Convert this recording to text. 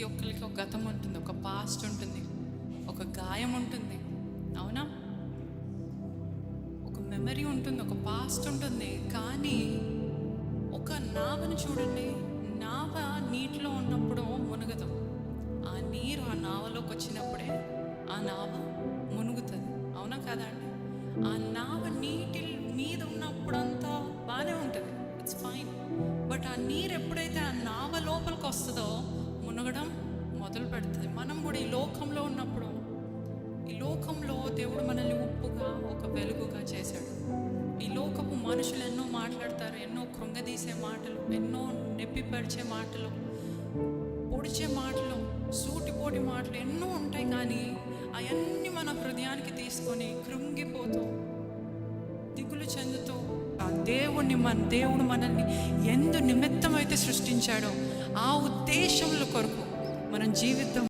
ప్రతి ఒక్కరికి ఒక గతం ఉంటుంది ఒక పాస్ట్ ఉంటుంది ఒక గాయం ఉంటుంది అవునా? ఒక మెమరీ ఉంటుంది ఒక పాస్ట్ ఉంటుంది కానీ ఒక నావను చూడండి నావ నీటిలో ఉన్నప్పుడు మునగదు. ఆ నీరు ఆ నావలోకి వచ్చినప్పుడే ఆ నావ మునుగుతుంది అవునా కదా అండి? ఆ నావ నీటి మీద ఉన్నప్పుడంతా బాగానే ఉంటుంది ఇట్స్ ఫైన్ బట్ ఆ నీరు ఎప్పుడైతే ఆ నావ లోపల మనం కూడా ఈ లోకంలో ఉన్నప్పుడు ఈ లోకంలో దేవుడు మనల్ని ఉప్పుగా ఒక వెలుగుగా చేశాడు. ఈ లోకపు మనుషులు ఎన్నో మాట్లాడతారు ఎన్నో కృంగదీసే మాటలు ఎన్నో నెప్పిపరిచే మాటలు పొడిచే మాటలు సూటిపోటి మాటలు ఎన్నో ఉంటాయి కానీ అవన్నీ మన హృదయానికి తీసుకొని కృంగిపోతూ దిగులు చెందుతూ ఆ దేవుణ్ణి మన దేవుడు మనల్ని ఎందు నిమిత్తం అయితే సృష్టించాడో ఆ ఉద్దేశముల కొరకు మనం జీవితం